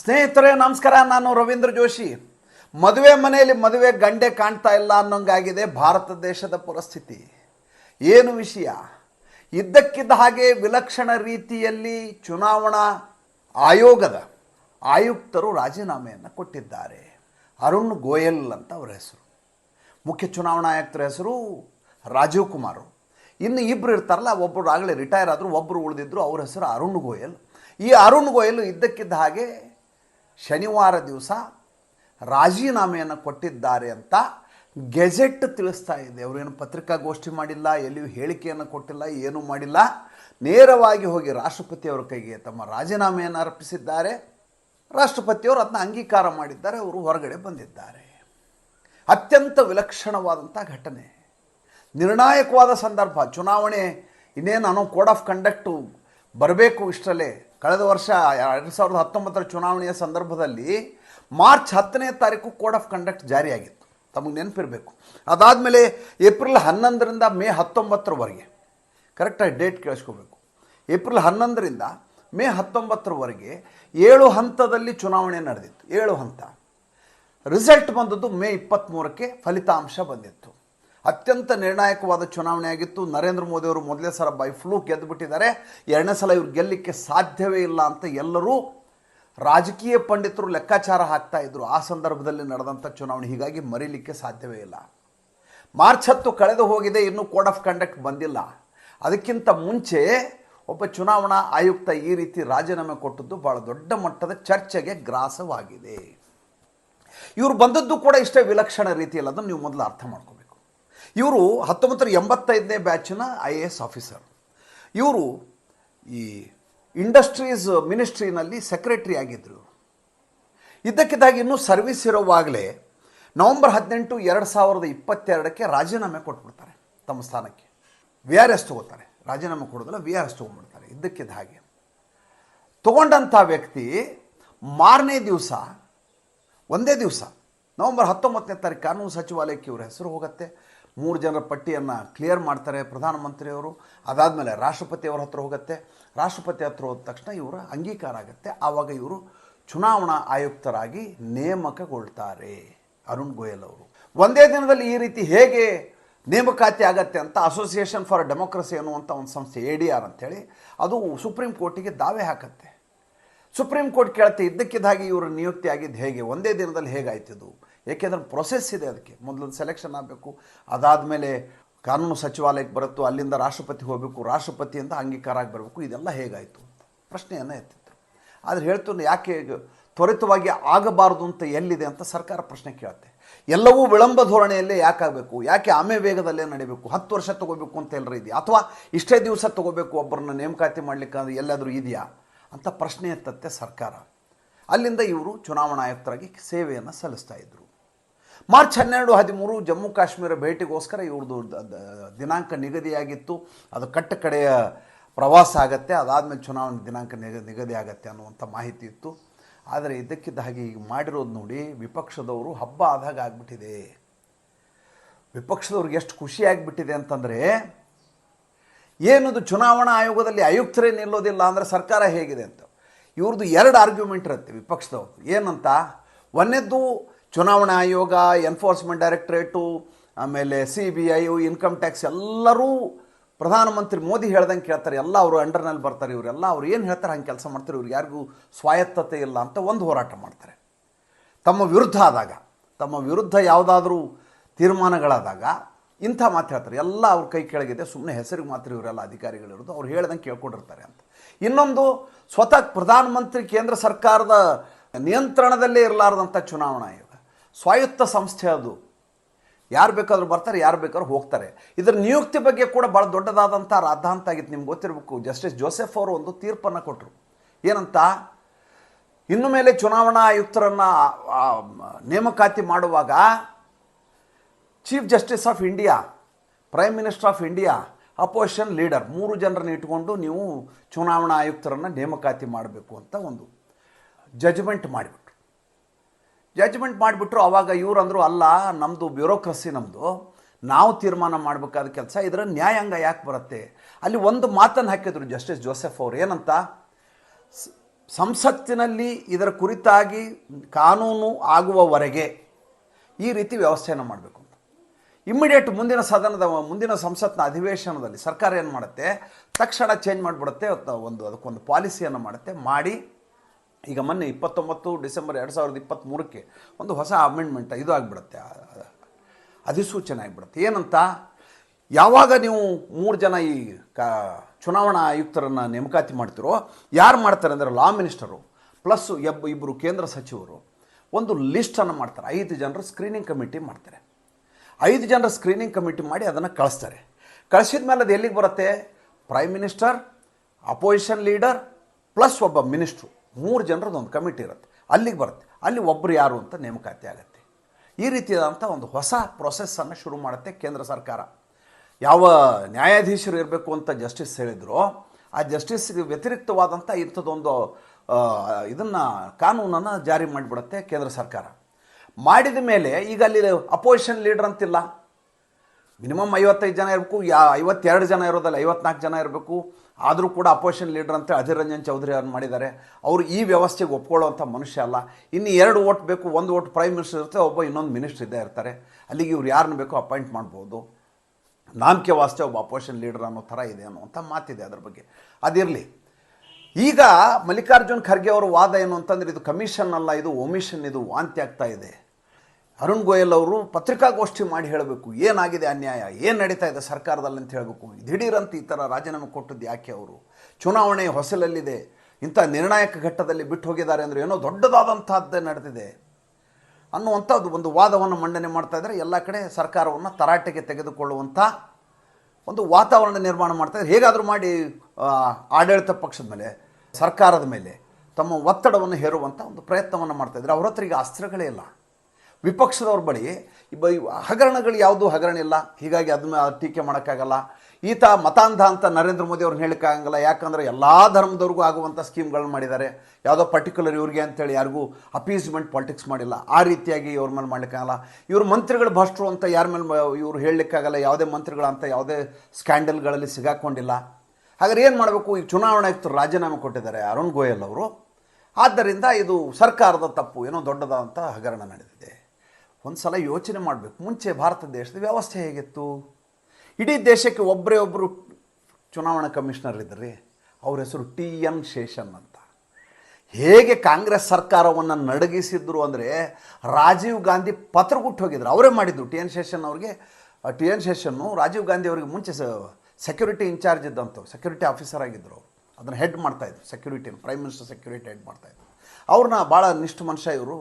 ಸ್ನೇಹಿತರೆ, ನಮಸ್ಕಾರ. ನಾನು ರವೀಂದ್ರ ಜೋಶಿ. ಮದುವೆ ಮನೆಯಲ್ಲಿ ಮದುವೆ ಗಂಡೆ ಕಾಣ್ತಾ ಇಲ್ಲ ಅನ್ನೋಂಗಾಗಿದೆ ಭಾರತ ದೇಶದ ಪರಿಸ್ಥಿತಿ. ಏನು ವಿಷಯ? ಇದ್ದಕ್ಕಿದ್ದ ಹಾಗೆ ವಿಲಕ್ಷಣ ರೀತಿಯಲ್ಲಿ ಚುನಾವಣಾ ಆಯೋಗದ ಆಯುಕ್ತರು ರಾಜೀನಾಮೆಯನ್ನು ಕೊಟ್ಟಿದ್ದಾರೆ. ಅರುಣ್ ಗೋಯಲ್ ಅಂತ ಅವರ ಹೆಸರು. ಮುಖ್ಯ ಚುನಾವಣಾ ಆಯುಕ್ತರ ಹೆಸರು ರಾಜೀವ್ ಕುಮಾರ್. ಇನ್ನು ಇಬ್ಬರು ಇರ್ತಾರಲ್ಲ ಒಬ್ಬರು ಆಗಲೇ ರಿಟೈರ್ ಆದರು ಒಬ್ಬರು ಉಳಿದಿದ್ರು, ಅವ್ರ ಹೆಸರು ಅರುಣ್ ಗೋಯಲ್. ಈ ಅರುಣ್ ಗೋಯಲ್ ಇದ್ದಕ್ಕಿದ್ದ ಹಾಗೆ ಶನಿವಾರ ದಿವಸ ರಾಜೀನಾಮೆಯನ್ನು ಕೊಟ್ಟಿದ್ದಾರೆ ಅಂತ ಗೆಜೆಟ್ ತಿಳಿಸ್ತಾ ಇದೆ. ಅವರೇನು ಪತ್ರಿಕಾಗೋಷ್ಠಿ ಮಾಡಿಲ್ಲ, ಎಲ್ಲಿಯೂ ಹೇಳಿಕೆಯನ್ನು ಕೊಟ್ಟಿಲ್ಲ, ಏನೂ ಮಾಡಿಲ್ಲ. ನೇರವಾಗಿ ಹೋಗಿ ರಾಷ್ಟ್ರಪತಿಯವರ ಕೈಗೆ ತಮ್ಮ ರಾಜೀನಾಮೆಯನ್ನು ಅರ್ಪಿಸಿದ್ದಾರೆ. ರಾಷ್ಟ್ರಪತಿಯವರು ಅದನ್ನ ಅಂಗೀಕಾರ ಮಾಡಿದ್ದಾರೆ, ಅವರು ಹೊರಗಡೆ ಬಂದಿದ್ದಾರೆ. ಅತ್ಯಂತ ವಿಲಕ್ಷಣವಾದಂಥ ಘಟನೆ. ನಿರ್ಣಾಯಕವಾದ ಸಂದರ್ಭ. ಚುನಾವಣೆ ಇನ್ನೇನು ಅನ್ನೋ ಕೋಡ್ ಆಫ್ ಕಂಡಕ್ಟು ಬರಬೇಕು ಇಷ್ಟರಲ್ಲೇ. ಕಳೆದ ವರ್ಷ, ಎರಡು ಸಾವಿರದ ಹತ್ತೊಂಬತ್ತರ ಚುನಾವಣೆಯ ಸಂದರ್ಭದಲ್ಲಿ ಮಾರ್ಚ್ ಹತ್ತನೇ ತಾರೀಕು ಕೋಡ್ ಆಫ್ ಕಂಡಕ್ಟ್ ಜಾರಿಯಾಗಿತ್ತು. ತಮಗೆ ನೆನಪಿರಬೇಕು. ಅದಾದಮೇಲೆ ಏಪ್ರಿಲ್ ಹನ್ನೊಂದರಿಂದ ಮೇ ಹತ್ತೊಂಬತ್ತರವರೆಗೆ ಕರೆಕ್ಟಾಗಿ ಡೇಟ್ ಕೇಳಿಸ್ಕೋಬೇಕು. ಏಪ್ರಿಲ್ ಹನ್ನೊಂದರಿಂದ ಮೇ ಹತ್ತೊಂಬತ್ತರವರೆಗೆ ಏಳು ಹಂತದಲ್ಲಿ ಚುನಾವಣೆ ನಡೆದಿತ್ತು. ಏಳು ಹಂತ. ರಿಸಲ್ಟ್ ಬಂದದ್ದು ಮೇ ಇಪ್ಪತ್ತ್ಮೂರಕ್ಕೆ ಫಲಿತಾಂಶ ಬಂದಿತ್ತು. ಅತ್ಯಂತ ನಿರ್ಣಾಯಕವಾದ ಚುನಾವಣೆ ಆಗಿತ್ತು. ನರೇಂದ್ರ ಮೋದಿ ಅವರು ಮೊದಲೇ ಸಲ ಬೈ ಫ್ಲೂ ಗೆದ್ದುಬಿಟ್ಟಿದ್ದಾರೆ ಎರಡನೇ ಸಲ ಇವ್ರು ಗೆಲ್ಲಲಿಕ್ಕೆ ಸಾಧ್ಯವೇ ಇಲ್ಲ ಅಂತ ಎಲ್ಲರೂ ರಾಜಕೀಯ ಪಂಡಿತರು ಲೆಕ್ಕಾಚಾರ ಹಾಕ್ತಾ ಇದ್ರು. ಆ ಸಂದರ್ಭದಲ್ಲಿ ನಡೆದಂಥ ಚುನಾವಣೆ ಹೀಗಾಗಿ ಮರೀಲಿಕ್ಕೆ ಸಾಧ್ಯವೇ ಇಲ್ಲ. ಮಾರ್ಚ್ ಹತ್ತು ಕಳೆದು ಹೋಗಿದೆ, ಇನ್ನೂ ಕೋಡ್ ಆಫ್ ಕಂಡಕ್ಟ್ ಬಂದಿಲ್ಲ. ಅದಕ್ಕಿಂತ ಮುಂಚೆ ಒಬ್ಬ ಚುನಾವಣಾ ಆಯುಕ್ತ ಈ ರೀತಿ ರಾಜೀನಾಮೆ ಕೊಟ್ಟದ್ದು ಭಾಳ ದೊಡ್ಡ ಮಟ್ಟದ ಚರ್ಚೆಗೆ ಗ್ರಾಸವಾಗಿದೆ. ಇವರು ಬಂದದ್ದು ಕೂಡ ಇಷ್ಟೇ ವಿಲಕ್ಷಣ ರೀತಿಯಲ್ಲಿ, ಅದನ್ನು ನೀವು ಮೊದಲು ಅರ್ಥ ಮಾಡ್ಕೋಬೇಕು. ಇವರು ಹತ್ತೊಂಬತ್ತರ ಎಂಬತ್ತೈದನೇ ಬ್ಯಾಚಿನ ಐ ಎ ಎಸ್ ಆಫೀಸರ್. ಇವರು ಈ ಇಂಡಸ್ಟ್ರೀಸ್ ಮಿನಿಸ್ಟ್ರಿನಲ್ಲಿ ಸೆಕ್ರೆಟ್ರಿ ಆಗಿದ್ದರು ಇದ್ದಕ್ಕಿದ್ದಾಗಿ ಇನ್ನೂ ಸರ್ವಿಸ್ ಇರೋವಾಗಲೇ ನವಂಬರ್ ಹದಿನೆಂಟು ಎರಡು ಸಾವಿರದ ಇಪ್ಪತ್ತೆರಡಕ್ಕೆ ರಾಜೀನಾಮೆ ಕೊಟ್ಬಿಡ್ತಾರೆ ತಮ್ಮ ಸ್ಥಾನಕ್ಕೆ. ವಿ ಆರ್ ಎಸ್ ತೊಗೋತಾರೆ. ರಾಜೀನಾಮೆ ಕೊಡೋದಲ್ಲ ವಿ ಆರ್ ಎಸ್ ತೊಗೊಂಡ್ಬಿಡ್ತಾರೆ ಇದ್ದಕ್ಕಿದ್ದ ಹಾಗೆ. ತೊಗೊಂಡಂಥ ವ್ಯಕ್ತಿ ಮಾರನೇ ದಿವಸ, ಒಂದೇ ದಿವಸ, ನವಂಬರ್ ಹತ್ತೊಂಬತ್ತನೇ ತಾರೀಕು ಕಾನೂನು ಸಚಿವಾಲಯಕ್ಕೆ ಇವರ ಹೆಸರು ಹೋಗುತ್ತೆ. ಮೂರು ಜನರ ಪಟ್ಟಿಯನ್ನು ಕ್ಲಿಯರ್ ಮಾಡ್ತಾರೆ ಪ್ರಧಾನಮಂತ್ರಿಯವರು. ಅದಾದಮೇಲೆ ರಾಷ್ಟ್ರಪತಿಯವ್ರ ಹತ್ರ ಹೋಗುತ್ತೆ. ರಾಷ್ಟ್ರಪತಿ ಹತ್ರ ಹೋದ ತಕ್ಷಣ ಇವರ ಅಂಗೀಕಾರ ಆಗುತ್ತೆ. ಆವಾಗ ಇವರು ಚುನಾವಣಾ ಆಯುಕ್ತರಾಗಿ ನೇಮಕಗೊಳ್ತಾರೆ ಅರುಣ್ ಗೋಯಲ್ ಅವರು. ಒಂದೇ ದಿನದಲ್ಲಿ ಈ ರೀತಿ ಹೇಗೆ ನೇಮಕಾತಿ ಆಗತ್ತೆ ಅಂತ ಅಸೋಸಿಯೇಷನ್ ಫಾರ್ ಡೆಮೋಕ್ರಸಿ ಅನ್ನುವಂಥ ಒಂದು ಸಂಸ್ಥೆ ಎ ಡಿ ಆರ್ ಅಂತೇಳಿ, ಅದು ಸುಪ್ರೀಂ ಕೋರ್ಟಿಗೆ ದಾವೆ ಹಾಕತ್ತೆ. ಸುಪ್ರೀಂ ಕೋರ್ಟ್ ಕೇಳುತ್ತೆ ಇದ್ದಕ್ಕಿದ್ದಾಗಿ ಇವರು ನಿಯುಕ್ತಿ ಆಗಿದ್ದು ಹೇಗೆ? ಒಂದೇ ದಿನದಲ್ಲಿ ಹೇಗಾಯ್ತಿದ್ದು ಏಕೆಂದ್ರೆ ಪ್ರೊಸೆಸ್ ಇದೆ ಅದಕ್ಕೆ. ಮೊದಲೊಂದು ಸೆಲೆಕ್ಷನ್ ಆಗಬೇಕು, ಅದಾದಮೇಲೆ ಕಾನೂನು ಸಚಿವಾಲಯಕ್ಕೆ ಬರುತ್ತೋ, ಅಲ್ಲಿಂದ ರಾಷ್ಟ್ರಪತಿ ಹೋಗಬೇಕು, ರಾಷ್ಟ್ರಪತಿಯಿಂದ ಅಂಗೀಕಾರ ಆಗಿ ಬರಬೇಕು, ಇದೆಲ್ಲ ಹೇಗಾಯಿತು? ಅಂತ ಪ್ರಶ್ನೆಯನ್ನು ಎತ್ತಿತ್ತು ಆದರೆ ಹೇಳ್ತು ಯಾಕೆ ತ್ವರಿತವಾಗಿ ಆಗಬಾರದು ಅಂತ ಎಲ್ಲಿದೆ ಅಂತ ಸರ್ಕಾರ ಪ್ರಶ್ನೆ ಕೇಳುತ್ತೆ. ಎಲ್ಲವೂ ವಿಳಂಬ ಧೋರಣೆಯಲ್ಲೇ ಯಾಕಾಗಬೇಕು? ಯಾಕೆ ಆಮೆ ವೇಗದಲ್ಲೇ ನಡಿಬೇಕು? ಹತ್ತು ವರ್ಷ ತಗೋಬೇಕು ಅಂತ ಎಲ್ಲರೂ ಇದೆಯಾ? ಅಥವಾ ಇಷ್ಟೇ ದಿವಸ ತಗೋಬೇಕು, ಒಬ್ಬರನ್ನ ನೇಮಕಾತಿ ಮಾಡಲಿಕ್ಕೆ ಎಲ್ಲಾದರೂ ಇದೆಯಾ? ಅಂತ ಪ್ರಶ್ನೆ ಎತ್ತತ್ತೆ ಸರ್ಕಾರ. ಅಲ್ಲಿಂದ ಇವರು ಚುನಾವಣಾ ಆಯುಕ್ತರಾಗಿ ಸೇವೆಯನ್ನು ಸಲ್ಲಿಸ್ತಾ ಇದ್ದರು ಮಾರ್ಚ್ ಹನ್ನೆರಡು, ಹದಿಮೂರು ಜಮ್ಮು ಕಾಶ್ಮೀರ ಭೇಟಿಗೋಸ್ಕರ ಇವ್ರದ್ದು ದಿನಾಂಕ ನಿಗದಿಯಾಗಿತ್ತು. ಅದು ಕಟ್ಟ ಕಡೆಯ ಪ್ರವಾಸ ಆಗತ್ತೆ, ಅದಾದಮೇಲೆ ಚುನಾವಣೆ ದಿನಾಂಕ ನಿಗ ನಿಗದಿ ಆಗತ್ತೆ ಅನ್ನುವಂಥ ಮಾಹಿತಿ ಇತ್ತು. ಆದರೆ ಇದಕ್ಕಿದ್ದ ಹಾಗೆ ಈಗ ಮಾಡಿರೋದು ನೋಡಿ, ವಿಪಕ್ಷದವರು ಹಬ್ಬ ಆದಾಗ ಆಗ್ಬಿಟ್ಟಿದೆ. ವಿಪಕ್ಷದವ್ರಿಗೆ ಎಷ್ಟು ಖುಷಿ ಆಗಿಬಿಟ್ಟಿದೆ ಅಂತಂದರೆ, ಏನದು ಚುನಾವಣಾ ಆಯೋಗದಲ್ಲಿ ಆಯುಕ್ತರೇ ನಿಲ್ಲೋದಿಲ್ಲ ಅಂದರೆ ಸರ್ಕಾರ ಹೇಗಿದೆ ಅಂತ. ಇವ್ರದ್ದು ಎರಡು ಆರ್ಗ್ಯುಮೆಂಟ್ ಇರುತ್ತೆ ವಿಪಕ್ಷದವ್ರದ್ದು ಏನಂತ? ಒಂದನೇದ್ದು ಚುನಾವಣಾ ಆಯೋಗ ಎನ್ಫೋರ್ಸ್ಮೆಂಟ್ ಡೈರೆಕ್ಟ್ರೇಟು ಆಮೇಲೆ C B I income tax ಎಲ್ಲರೂ ಪ್ರಧಾನಮಂತ್ರಿ ಮೋದಿ ಹೇಳ್ದಂಗೆ ಕೇಳ್ತಾರೆ. ಎಲ್ಲ ಅವರು ಅಂಡರ್ನಲ್ಲಿ ಬರ್ತಾರೆ ಇವರೆಲ್ಲ ಅವ್ರು ಏನು ಹೇಳ್ತಾರೆ ಹಂಗೆ ಕೆಲಸ ಮಾಡ್ತಾರೆ. ಇವ್ರಿಗೆ ಯಾರಿಗೂ ಸ್ವಾಯತ್ತತೆ ಇಲ್ಲ ಅಂತ ಒಂದು ಹೋರಾಟ ಮಾಡ್ತಾರೆ. ತಮ್ಮ ವಿರುದ್ಧ ಆದಾಗ, ತಮ್ಮ ವಿರುದ್ಧ ಯಾವುದಾದ್ರೂ ತೀರ್ಮಾನಗಳಾದಾಗ ಇಂಥ ಮಾತು ಹೇಳ್ತಾರೆ. ಎಲ್ಲ ಅವ್ರ ಕೈ ಕೆಳಗಿದೆ. ಸುಮ್ಮನೆ ಹೆಸರಿಗೆ ಮಾತ್ರ ಇವರೆಲ್ಲ ಅಧಿಕಾರಿಗಳಿರೋದು ಅವ್ರು ಹೇಳ್ದಂಗೆ ಕೇಳ್ಕೊಂಡಿರ್ತಾರೆ ಅಂತ. ಇನ್ನೊಂದು, ಸ್ವತಃ ಪ್ರಧಾನಮಂತ್ರಿ ಕೇಂದ್ರ ಸರ್ಕಾರದ ನಿಯಂತ್ರಣದಲ್ಲೇ ಇರಲಾರ್ದಂಥ ಚುನಾವಣಾ ಆಯೋಗ. ಸ್ವಾಯತ್ತ ಸಂಸ್ಥೆ ಅದು. ಯಾರು ಬೇಕಾದ್ರೂ ಬರ್ತಾರೆ, ಯಾರು ಬೇಕಾದ್ರೂ ಹೋಗ್ತಾರೆ. ಇದರ ನಿಯುಕ್ತಿ ಬಗ್ಗೆ ಕೂಡ ಭಾಳ ದೊಡ್ಡದಾದಂಥ ರಾದ್ದಾಂತ ಆಗಿತ್ತು, ನಿಮ್ಗೆ ಗೊತ್ತಿರಬೇಕು. ಜಸ್ಟಿಸ್ ಜೋಸೆಫ್ ಅವರು ಒಂದು ತೀರ್ಪನ್ನು ಕೊಟ್ಟರು ಏನಂತ? ಇನ್ನು ಮೇಲೆ ಚುನಾವಣಾ ಆಯುಕ್ತರನ್ನು ನೇಮಕಾತಿ ಮಾಡುವಾಗ chief justice of India, prime minister of India, opposition leader, ಮೂರು ಜನರನ್ನು ಇಟ್ಕೊಂಡು ನೀವು ಚುನಾವಣಾ ಆಯುಕ್ತರನ್ನು ನೇಮಕಾತಿ ಮಾಡಬೇಕು ಅಂತ ಒಂದು ಜಜ್ಮೆಂಟ್ ಮಾಡಿಬಿಟ್ರು. ಜಜ್ಮೆಂಟ್ ಮಾಡಿಬಿಟ್ರು, ಅವಾಗ ಇವ್ರು ಅಂದರು, ಅಲ್ಲ ನಮ್ಮದು ಬ್ಯೂರೋಕ್ರಸಿ ನಮ್ಮದು ನಾವು ತೀರ್ಮಾನ ಮಾಡಬೇಕಾದ ಕೆಲಸ ಇದರ ನ್ಯಾಯಾಂಗ ಯಾಕೆ ಬರುತ್ತೆ? ಅಲ್ಲಿ ಒಂದು ಮಾತನ್ನು ಹಾಕಿದ್ರು ಜಸ್ಟಿಸ್ ಜೋಸೆಫ್ ಅವರು. ಏನಂತ? ಸಂಸತ್ತಿನಲ್ಲಿ ಇದರ ಕುರಿತಾಗಿ ಕಾನೂನು ಆಗುವವರೆಗೆ ಈ ರೀತಿ ವ್ಯವಸ್ಥೆಯನ್ನು ಮಾಡಬೇಕು ಇಮ್ಮಿಡಿಯೇಟ್ ಮುಂದಿನ ಸದನದ, ಮುಂದಿನ ಸಂಸತ್ನ ಅಧಿವೇಶನದಲ್ಲಿ ಸರ್ಕಾರ ಏನು ಮಾಡುತ್ತೆ? ತಕ್ಷಣ ಚೇಂಜ್ ಮಾಡಿಬಿಡುತ್ತೆ ಒಂದು, ಅದಕ್ಕೊಂದು ಪಾಲಿಸಿಯನ್ನು ಮಾಡುತ್ತೆ, ಮಾಡಿ ಈಗ ಮೊನ್ನೆ ಇಪ್ಪತ್ತೊಂಬತ್ತು ಡಿಸೆಂಬರ್ ಎರಡು ಸಾವಿರದ ಇಪ್ಪತ್ತ್ಮೂರಕ್ಕೆ ಒಂದು ಹೊಸ ಅಮೆಂಡ್ಮೆಂಟ್ ಇದು ಆಗಿಬಿಡುತ್ತೆ. ಅಧಿಸೂಚನೆ ಆಗಿಬಿಡುತ್ತೆ. ಏನಂತ? ಯಾವಾಗ ನೀವು ಮೂರು ಜನ ಈ ಕಾ, ಚುನಾವಣಾ ಆಯುಕ್ತರನ್ನು ನೇಮಕಾತಿ ಮಾಡ್ತಿರೋ, ಯಾರು ಮಾಡ್ತಾರೆ ಅಂದರೆ ಲಾ ಮಿನಿಸ್ಟರು ಪ್ಲಸ್ ಎಬ್ ಇಬ್ಬರು ಕೇಂದ್ರ ಸಚಿವರು ಒಂದು ಲಿಸ್ಟನ್ನು ಮಾಡ್ತಾರೆ. ಐದು ಜನರ ಸ್ಕ್ರೀನಿಂಗ್ ಕಮಿಟಿ ಮಾಡ್ತಾರೆ. ಐದು ಜನರ ಸ್ಕ್ರೀನಿಂಗ್ ಕಮಿಟಿ ಮಾಡಿ ಅದನ್ನು ಕಳಿಸ್ತಾರೆ. ಕಳಿಸಿದ ಮೇಲೆ ಅದು ಎಲ್ಲಿಗೆ ಬರುತ್ತೆ? Prime minister opposition leader plus ಒಬ್ಬ ಮಿನಿಸ್ಟ್ರು ಮೂರು ಜನರದ್ದು ಒಂದು ಕಮಿಟಿ ಇರುತ್ತೆ. ಅಲ್ಲಿಗೆ ಬರುತ್ತೆ. ಅಲ್ಲಿ ಒಬ್ಬರು ಯಾರು ಅಂತ ನೇಮಕಾತಿ ಆಗುತ್ತೆ. ಈ ರೀತಿಯಾದಂಥ ಒಂದು ಹೊಸ ಪ್ರೊಸೆಸ್ಸನ್ನು ಶುರು ಮಾಡುತ್ತೆ ಕೇಂದ್ರ ಸರ್ಕಾರ. ಯಾವ ನ್ಯಾಯಾಧೀಶರು ಇರಬೇಕು ಅಂತ ಜಸ್ಟಿಸ್ ಹೇಳಿದ್ರು, ಆ ಜಸ್ಟಿಸ್ಗೆ ವ್ಯತಿರಿಕ್ತವಾದಂಥ ಇಂಥದ್ದೊಂದು ಇದನ್ನು ಕಾನೂನನ್ನು ಜಾರಿ ಮಾಡಿಬಿಡುತ್ತೆ ಕೇಂದ್ರ ಸರ್ಕಾರ. ಮಾಡಿದ ಮೇಲೆ ಈಗ ಅಲ್ಲಿ ಅಪೋಸಿಷನ್ ಲೀಡರ್ ಅಂತಿಲ್ಲ. ಮಿನಿಮಮ್ ಐವತ್ತೈದು ಜನ ಇರಬೇಕು, ಯಾ, ಐವತ್ತೆರಡು ಜನ ಇರೋದಲ್ಲ, ಐವತ್ನಾಲ್ಕು ಜನ ಇರಬೇಕು. ಆದರೂ ಕೂಡ ಅಪೋಸಿಷನ್ ಲೀಡರ್ ಅಂತ ಅಧೀರ್ ರಂಜನ್ ಚೌಧರಿ ಅವ್ರು ಮಾಡಿದ್ದಾರೆ. ಅವರು ಈ ವ್ಯವಸ್ಥೆಗೆ ಒಪ್ಕೊಳ್ಳುವಂಥ ಮನುಷ್ಯ ಅಲ್ಲ. ಇನ್ನು ಎರಡು ಓಟ್ ಬೇಕು, ಒಂದು ಓಟ್ ಪ್ರೈಮ್ ಮಿನಿಸ್ಟರ್ ಇರುತ್ತೆ, ಒಬ್ಬ ಇನ್ನೊಂದು ಮಿನಿಸ್ಟರ್ ಇದ್ದೇ ಇರ್ತಾರೆ. ಅಲ್ಲಿಗೆ ಇವ್ರು ಯಾರನ್ನ ಬೇಕೋ ಅಪಾಯಿಂಟ್ ಮಾಡ್ಬೋದು. ನಾಮಕೆ ವಾಸ್ತೆ ಒಬ್ಬ ಅಪೋಸಿಷನ್ ಲೀಡರ್ ಅನ್ನೋ ಥರ ಇದೆ ಅನ್ನುವಂಥ ಮಾತಿದೆ ಅದ್ರ ಬಗ್ಗೆ. ಅದಿರಲಿ. ಈಗ ಮಲ್ಲಿಕಾರ್ಜುನ್ ಖರ್ಗೆ ಅವರ ವಾದ ಏನು ಅಂತಂದರೆ ಇದು ಕಮಿಷನ್ ಅಲ್ಲ, ಇದು ಒಮಿಷನ್ ಇದು ವಾಂತಿ ಆಗ್ತಾ ಇದೆ. ಅರುಣ್ ಗೋಯಲ್ ಅವರು ಪತ್ರಿಕಾಗೋಷ್ಠಿ ಮಾಡಿ ಹೇಳಬೇಕು. ಏನಾಗಿದೆ ಅನ್ಯಾಯ? ಏನು ನಡೀತಾ ಇದೆ ಸರ್ಕಾರದಲ್ಲಿ ಅಂತ ಹೇಳಬೇಕು. ದಿಢೀರಂತ ಈ ಥರ ರಾಜೀನಾಮೆ ಕೊಟ್ಟದ್ದು ಯಾಕೆ ಅವರು? ಚುನಾವಣೆ ಹೊಸಲಲ್ಲಿದೆ. ಇಂಥ ನಿರ್ಣಾಯಕ ಘಟ್ಟದಲ್ಲಿ ಬಿಟ್ಟು ಹೋಗಿದ್ದಾರೆ ಅಂದರೆ ಏನೋ ದೊಡ್ಡದಾದಂಥದ್ದೇ ನಡೆದಿದೆ. ಅನ್ನುವಂಥದ್ದು ಒಂದು ವಾದವನ್ನು ಮಂಡನೆ ಮಾಡ್ತಾ ಇದ್ದಾರೆ. ಎಲ್ಲ ಕಡೆ ಸರ್ಕಾರವನ್ನು ತರಾಟೆಗೆ ತೆಗೆದುಕೊಳ್ಳುವಂಥ ಒಂದು ವಾತಾವರಣ ನಿರ್ಮಾಣ ಮಾಡ್ತಾ ಇದ್ದಾರೆ. ಹೇಗಾದರೂ ಮಾಡಿ ಆಡಳಿತ ಪಕ್ಷದ ಮೇಲೆ, ಸರ್ಕಾರದ ಮೇಲೆ ತಮ್ಮ ಒತ್ತಡವನ್ನು ಹೇರುವಂಥ ಒಂದು ಪ್ರಯತ್ನವನ್ನು ಮಾಡ್ತಾ ಇದ್ದಾರೆ. ಅವ್ರ ಹತ್ರ ಈಗ ಅಸ್ತ್ರಗಳೇ ಇಲ್ಲ. ವಿಪಕ್ಷದವ್ರ ಬಳಿ ಹಗರಣಗಳು ಯಾವುದು ಹಗರಣ ಇಲ್ಲ. ಹೀಗಾಗಿ ಅದನ್ನ ಟೀಕೆ ಮಾಡೋಕ್ಕಾಗಲ್ಲ. ಈತ ಮತಾಂಧ ಅಂತ ನರೇಂದ್ರ ಮೋದಿ ಅವ್ರನ್ನ ಹೇಳೋಕ್ಕಾಗಲ್ಲ ಯಾಕಂದರೆ ಎಲ್ಲ ಧರ್ಮದವ್ರಿಗೂ ಆಗುವಂಥ ಸ್ಕೀಮ್ಗಳನ್ನ ಮಾಡಿದ್ದಾರೆ. ಯಾವುದೋ ಪರ್ಟಿಕ್ಯುಲರ್ ಇವ್ರಿಗೆ ಅಂತೇಳಿ ಯಾರಿಗೂ ಅಪೀಸ್ಮೆಂಟ್ ಪಾಲಿಟಿಕ್ಸ್ ಮಾಡಿಲ್ಲ. ಆ ರೀತಿಯಾಗಿ ಇವ್ರ ಮೇಲೆ ಮಾಡ್ಲಿಕ್ಕಾಗಲ್ಲ. ಇವ್ರ ಮಂತ್ರಿಗಳು ಭ್ರಷ್ಟರು ಅಂತ ಯಾರ ಮೇಲೆ ಇವರು ಹೇಳಲಿಕ್ಕಾಗಲ್ಲ. ಯಾವುದೇ ಮಂತ್ರಿಗಳಂತ ಯಾವುದೇ ಸ್ಕ್ಯಾಂಡಲ್ಗಳಲ್ಲಿ ಸಿಗಾಕೊಂಡಿಲ್ಲ. ಹಾಗಾದ್ರೆ ಏನು ಮಾಡಬೇಕು? ಈಗ ಚುನಾವಣೆ ಆಯುಕ್ತರು ರಾಜೀನಾಮೆ ಕೊಟ್ಟಿದ್ದಾರೆ ಅರುಣ್ ಗೋಯಲ್ ಅವರು. ಆದ್ದರಿಂದ ಇದು ಸರ್ಕಾರದ ತಪ್ಪು. ಏನೋ ದೊಡ್ಡದಾದಂಥ ಹಗರಣ ನಡೆದಿದೆ. ಒಂದು ಸಲ ಯೋಚನೆ ಮಾಡಬೇಕು. ಮುಂಚೆ ಭಾರತ ದೇಶದ ವ್ಯವಸ್ಥೆ ಹೇಗಿತ್ತು? ಇಡೀ ದೇಶಕ್ಕೆ ಒಬ್ಬರೇ ಒಬ್ಬರು ಚುನಾವಣಾ ಕಮಿಷನರ್ ಇದ್ದರೆ ಅವ್ರ ಹೆಸರು ಟಿ ಎನ್ ಶೇಷನ್ ಅಂತ. ಹೇಗೆ ಕಾಂಗ್ರೆಸ್ ಸರ್ಕಾರವನ್ನು ನಡಗಿಸಿದ್ರು ಅಂದರೆ ರಾಜೀವ್ ಗಾಂಧಿ ಪತ್ರಗುಟ್ಟು ಹೋಗಿದ್ರು. ಅವರೇ ಮಾಡಿದ್ದು ಟಿ ಎನ್ ಶೇಷನ್ ಅವ್ರಿಗೆ. ಟಿ ಎನ್ ಶೇಷನ್ನು ರಾಜೀವ್ ಗಾಂಧಿ ಅವರಿಗೆ ಮುಂಚೆ ಸೆಕ್ಯೂರಿಟಿ ಇನ್ಚಾರ್ಜ್ ಇದ್ದಂಥವು ಸೆಕ್ಯೂರಿಟಿ ಆಫೀಸರ್ ಆಗಿದ್ದರು ಅದನ್ನು ಹೆಡ್ ಮಾಡ್ತಾಯಿದ್ರು ಸೆಕ್ಯೂರಿಟಿನ ಪ್ರೈಮ್ ಮಿನಿಸ್ಟರ್ ಸೆಕ್ಯೂರಿಟಿ ಹೆಡ್ ಮಾಡ್ತಾಯಿದ್ರು ಅವ್ರನ್ನ ಭಾಳ ನಿಷ್ಠ ಮನುಷ್ಯ ಇವರು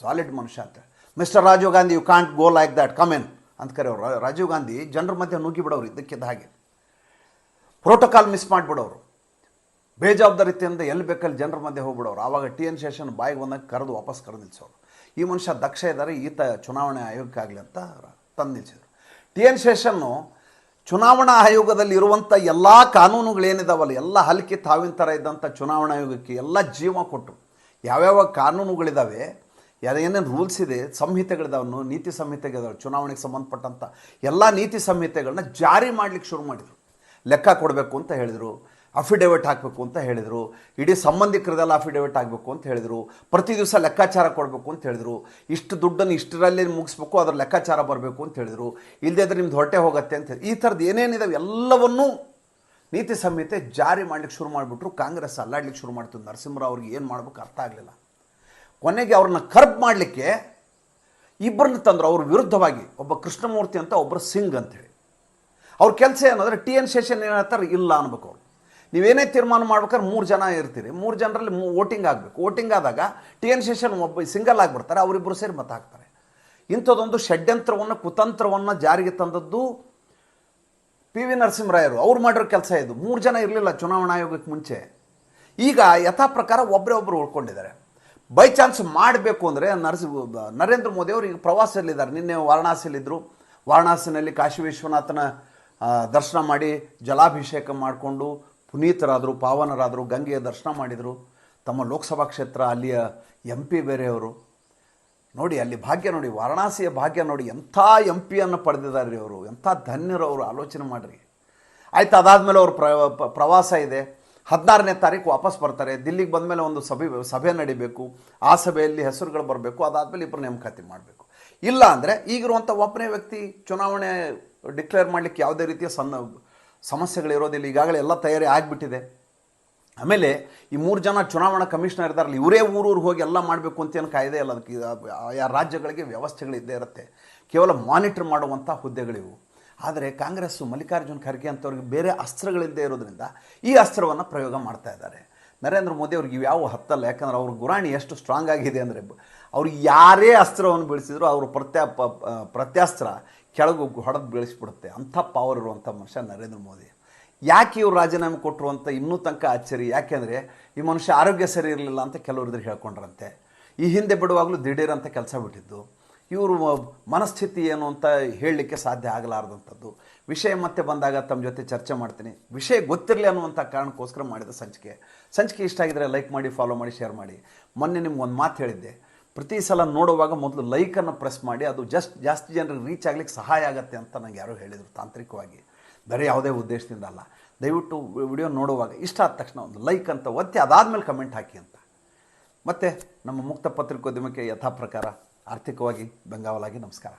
ಸಾಲಿಡ್ ಮನುಷ್ಯ ಅಂತ. Mister Rajiv Gandhi you can't go like that come on ಅಂತ ಕರೆಯೋರು ರಾಜೀವ್ ಗಾಂಧಿ ಜನರ ಮಧ್ಯೆ ನುಗ್ಗಿ ಬಿಡೋರು ಇದ್ದಕ್ಕಿದ್ದ ಹಾಗೆ. Protocol miss ಮಾಡಿಬಿಡೋರು. ಬೇಜವಾಬ್ದಾರಿತಿಯಿಂದ ಎಲ್ಲಿ ಬೇಕಲ್ಲಿ ಜನರ ಮಧ್ಯೆ ಹೋಗ್ಬಿಡೋರು. ಆವಾಗ ಟಿ ಎನ್ ಶೇಷನ್ ಬಾಯಿಗೆ ಬಂದಾಗ ಕರೆದು ವಾಪಸ್ ಕರೆದು ನಿಲ್ಸೋರು. ಈ ಮನುಷ್ಯ ದಕ್ಷ ಇದ್ದಾರೆ, ಈತ ಚುನಾವಣೆ ಆಯೋಗಕ್ಕಾಗಲಿ ಅಂತ ತಂದು ನಿಲ್ಸಿದ್ರು. ಟಿ ಎನ್ ಶೇಷನ್ನು ಚುನಾವಣಾ ಆಯೋಗದಲ್ಲಿ ಇರುವಂಥ ಎಲ್ಲ ಕಾನೂನುಗಳೇನಿದಾವಲ್ಲ, ಎಲ್ಲ ಹಲ್ಕಿ ತಾವಿನ ಥರ ಇದ್ದಂಥ ಚುನಾವಣಾ ಆಯೋಗಕ್ಕೆ ಎಲ್ಲ ಜೀವ ಕೊಟ್ಟರು. ಯಾವ್ಯಾವ ಕಾನೂನುಗಳಿದ್ದಾವೆ ಏನೇನು ರೂಲ್ಸ್ ಇದೆ, ಸಂಹಿತೆಗಳಿದಾವನ್ನು, ನೀತಿ ಸಂಹಿತೆಗಳಿದಾವೆ ಚುನಾವಣೆಗೆ ಸಂಬಂಧಪಟ್ಟಂಥ ಎಲ್ಲ ನೀತಿ ಸಂಹಿತೆಗಳನ್ನ ಜಾರಿ ಮಾಡಲಿಕ್ಕೆ ಶುರು ಮಾಡಿದರು. ಲೆಕ್ಕ ಕೊಡಬೇಕು ಅಂತ ಹೇಳಿದರು ಅಫಿಡೇವಿಟ್ ಹಾಕಬೇಕು ಅಂತ ಹೇಳಿದರು, ಇಡೀ ಸಂಬಂಧಿಕರದೆಲ್ಲ ಅಫಿಡೇವಿಟ್ ಆಗಬೇಕು ಅಂತ ಹೇಳಿದರು, ಪ್ರತಿ ದಿವಸ ಲೆಕ್ಕಾಚಾರ ಕೊಡಬೇಕು ಅಂತ ಹೇಳಿದರು, ಇಷ್ಟು ದುಡ್ಡನ್ನು ಇಷ್ಟರಲ್ಲಿ ಮುಗಿಸ್ಬೇಕು, ಅದರ ಲೆಕ್ಕಾಚಾರ ಬರಬೇಕು ಅಂತ ಹೇಳಿದರು ಇಲ್ಲದೇ ಇದ್ರೆ ನಿಮ್ದು ಹೊಟ್ಟೆ ಹೋಗುತ್ತೆ ಅಂತ ಹೇಳಿ, ಈ ಥರದ್ದು ಏನೇನಿದಾವೆ ಎಲ್ಲವನ್ನೂ ನೀತಿ ಸಂಹಿತೆ ಜಾರಿ ಮಾಡ್ಲಿಕ್ಕೆ ಶುರು ಮಾಡಿಬಿಟ್ರು, ಕಾಂಗ್ರೆಸ್ ಅಲ್ಲಾಡ್ಲಿಕ್ಕೆ ಶುರು ಮಾಡ್ತು ನರಸಿಂಹರಾವ್ ಅವ್ರಿಗೆ ಏನು ಮಾಡಬೇಕು ಅರ್ಥ ಆಗಲಿಲ್ಲ. ಕೊನೆಗೆ ಅವ್ರನ್ನ ಕರ್ಬ್ ಮಾಡಲಿಕ್ಕೆ ಇಬ್ಬರನ್ನ ತಂದರು. ಅವ್ರ ವಿರುದ್ಧವಾಗಿ ಒಬ್ಬ ಕೃಷ್ಣಮೂರ್ತಿ ಅಂತ ಒಬ್ಬರು ಸಿಂಗ್ ಅಂತೇಳಿ. ಅವ್ರ ಕೆಲಸ ಏನಂದರೆ ಟಿ ಎನ್ ಶೇಷನ್ ಏನು ಹೇಳ್ತಾರೆ? ಇಲ್ಲ ಅನ್ಬೇಕು ಅವ್ರು. ನೀವೇನೇ ತೀರ್ಮಾನ ಮಾಡ್ಬೇಕಾದ್ರೆ ಮೂರು ಜನ ಇರ್ತೀರಿ. ಮೂರು ಜನರಲ್ಲಿ ವೋಟಿಂಗ್ ಆಗಬೇಕು. ವೋಟಿಂಗ್ ಆದಾಗ ಟಿ ಎನ್ ಶೇಷನ್ ಒಬ್ಬ ಸಿಂಗಲ್ ಆಗಿಬಿಡ್ತಾರೆ. ಅವರಿಬ್ಬರು ಸೇರಿ ಮತ ಹಾಕ್ತಾರೆ. ಇಂಥದ್ದೊಂದು ಷಡ್ಯಂತ್ರವನ್ನು, ಕುತಂತ್ರವನ್ನು ಜಾರಿಗೆ ತಂದದ್ದು ಪಿ ವಿ ನರಸಿಂಹರಾಯರು. ಅವ್ರು ಮಾಡಿರೋ ಕೆಲಸ ಇದು. ಮೂರು ಜನ ಇರಲಿಲ್ಲ ಚುನಾವಣಾ ಆಯೋಗಕ್ಕೆ ಮುಂಚೆ. ಈಗ ಯಥಾ ಪ್ರಕಾರ ಒಬ್ಬರೇ ಒಬ್ಬರು ಉಳ್ಕೊಂಡಿದ್ದಾರೆ. ಬೈ ಚಾನ್ಸ್ ಮಾಡಬೇಕು ಅಂದರೆ ನರಸ, ನರೇಂದ್ರ ಮೋದಿ ಅವರು ಈಗ ಪ್ರವಾಸದಲ್ಲಿದ್ದಾರೆ. ನಿನ್ನೆ ವಾರಣಾಸಿಯಲ್ಲಿದ್ದರು ವಾರಣಾಸಿನಲ್ಲಿ ಕಾಶಿ ವಿಶ್ವನಾಥನ ದರ್ಶನ ಮಾಡಿ ಜಲಾಭಿಷೇಕ ಮಾಡಿಕೊಂಡು ಪುನೀತರಾದರು, ಪಾವನರಾದರು, ಗಂಗೆಯ ದರ್ಶನ ಮಾಡಿದರು. ತಮ್ಮ ಲೋಕಸಭಾ ಕ್ಷೇತ್ರ ಅಲ್ಲಿಯ ಎಂ ಪಿ ಬೇರೆಯವರು. ನೋಡಿ, ಅಲ್ಲಿ ಭಾಗ್ಯ ನೋಡಿ, ವಾರಣಾಸಿಯ ಭಾಗ್ಯ ನೋಡಿ, ಎಂಥ ಎಂ ಪಿಯನ್ನು ಪಡೆದಿದ್ದಾರೆ ಅವರು. ಎಂಥ ಧನ್ಯರು ಅವರು, ಆಲೋಚನೆ ಮಾಡಿರಿ. ಆಯ್ತು, ಅದಾದಮೇಲೆ ಅವ್ರ ಪ್ರ ಪ್ರವಾಸ ಇದೆ. ಹದಿನಾರನೇ ತಾರೀಕು ವಾಪಸ್ ಬರ್ತಾರೆ ದಿಲ್ಲಿಗೆ ಬಂದಮೇಲೆ ಒಂದು ಸಭೆ ಸಭೆ ನಡಿಬೇಕು ಆ ಸಭೆಯಲ್ಲಿ ಹೆಸರುಗಳು ಬರಬೇಕು ಅದಾದಮೇಲೆ ಇಬ್ಬರು ನೇಮಕಾತಿ ಮಾಡಬೇಕು ಇಲ್ಲ ಅಂದರೆ ಈಗಿರುವಂಥ ಒಬ್ಬನೇ ವ್ಯಕ್ತಿ ಚುನಾವಣೆ ಡಿಕ್ಲೇರ್ ಮಾಡಲಿಕ್ಕೆ ಯಾವುದೇ ರೀತಿಯ ಸಣ್ಣ ಸಮಸ್ಯೆಗಳಿರೋದಿಲ್ಲ ಈಗಾಗಲೇ ಎಲ್ಲ ತಯಾರಿ ಆಗಿಬಿಟ್ಟಿದೆ ಆಮೇಲೆ ಈ ಮೂರು ಜನ ಚುನಾವಣಾ ಕಮಿಷನರ್ ಇದ್ದಾರಲ್ಲ ಇವರೇ ಊರೂರು ಹೋಗಿ ಎಲ್ಲ ಮಾಡಬೇಕು ಅಂತ ಏನು ಕಾಯ್ದೆ ಇಲ್ಲ ಅದಕ್ಕೆ ಆಯಾ ರಾಜ್ಯಗಳಿಗೆ ವ್ಯವಸ್ಥೆಗಳಿದ್ದೇ ಇರುತ್ತೆ ಕೇವಲ ಮಾನಿಟರ್ ಮಾಡುವಂಥ ಹುದ್ದೆಗಳಿವು ಆದರೆ ಕಾಂಗ್ರೆಸ್ಸು ಮಲ್ಲಿಕಾರ್ಜುನ್ ಖರ್ಗೆ ಅಂತವ್ರಿಗೆ ಬೇರೆ ಅಸ್ತ್ರಗಳಿಲ್ಲದೆ ಇರೋದ್ರಿಂದ ಈ ಅಸ್ತ್ರವನ್ನು ಪ್ರಯೋಗ ಮಾಡ್ತಾ ಇದ್ದಾರೆ. ನರೇಂದ್ರ ಮೋದಿ ಅವ್ರಿಗೆ ಯಾವ ಹತ್ತಲ್ಲ, ಯಾಕಂದ್ರೆ ಅವ್ರ ಗುರಾಣಿ ಎಷ್ಟು ಸ್ಟ್ರಾಂಗ್ ಆಗಿದೆ ಅಂದರೆ ಅವ್ರು ಯಾರೇ ಅಸ್ತ್ರವನ್ನು ಬೆಳೆಸಿದ್ರು ಅವರು ಪ್ರತ್ಯಾ ಪ್ರತ್ಯಾಸ್ತ್ರ ಕೆಳಗು ಹೊಡೆದು ಬೀಳಿಸ್ಬಿಡುತ್ತೆ. ಅಂಥ ಪವರ್ ಇರುವಂಥ ಮನುಷ್ಯ ನರೇಂದ್ರ ಮೋದಿ. ಯಾಕೆ ಇವರು ರಾಜೀನಾಮೆ ಕೊಟ್ಟರು ಅಂತ ಇನ್ನೂ ತನಕ ಆಶ್ಚರ್ಯ. ಯಾಕೆಂದರೆ ಈ ಮನುಷ್ಯ ಆರೋಗ್ಯ ಸರಿ ಇರಲಿಲ್ಲ ಅಂತ ಕೆಲವರು ಇದ್ರ ಹೇಳ್ಕೊಂಡ್ರಂತೆ. ಈ ಹಿಂದೆ ಬಿಡುವಾಗಲೂ ದಿಢೀರ್ ಅಂತ ಕೆಲಸ ಬಿಟ್ಟಿದ್ದು. ಇವರು ಮನಸ್ಥಿತಿ ಏನು ಅಂತ ಹೇಳಲಿಕ್ಕೆ ಸಾಧ್ಯ ಆಗಲಾರ್ದಂಥದ್ದು. ವಿಷಯ ಮತ್ತೆ ಬಂದಾಗ ತಮ್ಮ ಜೊತೆ ಚರ್ಚೆ ಮಾಡ್ತೀನಿ. ವಿಷಯ ಗೊತ್ತಿರಲಿ ಅನ್ನುವಂಥ ಕಾರಣಕ್ಕೋಸ್ಕರ ಮಾಡಿದ ಸಂಚಿಕೆ. ಸಂಚಿಕೆ ಇಷ್ಟ ಆಗಿದ್ರೆ ಲೈಕ್ ಮಾಡಿ ಫಾಲೋ ಮಾಡಿ ಶೇರ್ ಮಾಡಿ. ಮೊನ್ನೆ ನಿಮ್ಗೆ ಒಂದು ಮಾತು ಹೇಳಿದ್ದೆ. ಪ್ರತಿ ಸಲ ನೋಡುವಾಗ ಮೊದಲು ಲೈಕನ್ನು ಪ್ರೆಸ್ ಮಾಡಿ, ಅದು ಜಸ್ಟ್ ಜಾಸ್ತಿ ಜನರಿಗೆ ರೀಚ್ ಆಗಲಿಕ್ಕೆ ಸಹಾಯ ಆಗುತ್ತೆ ಅಂತ ನಂಗೆ ಯಾರೋ ಹೇಳಿದರು ತಾಂತ್ರಿಕವಾಗಿ. ಬೇರೆ ಯಾವುದೇ ಉದ್ದೇಶದಿಂದ ಅಲ್ಲ. ದಯವಿಟ್ಟು ವಿಡಿಯೋ ನೋಡುವಾಗ, ಇಷ್ಟ ಆದ ತಕ್ಷಣ ಒಂದು ಲೈಕ್ ಅಂತ ಒತ್ತಿ, ಅದಾದಮೇಲೆ ಕಮೆಂಟ್ ಹಾಕಿ ಅಂತ. ಮತ್ತು ನಮ್ಮ ಮುಕ್ತ ಪತ್ರಿಕೋದ್ಯಮಕ್ಕೆ ಯಥಾ ಪ್ರಕಾರ ಆರ್ಥಿಕವಾಗಿ ಬೆಂಗಾವಲಾಗಿ ನಮಸ್ಕಾರ.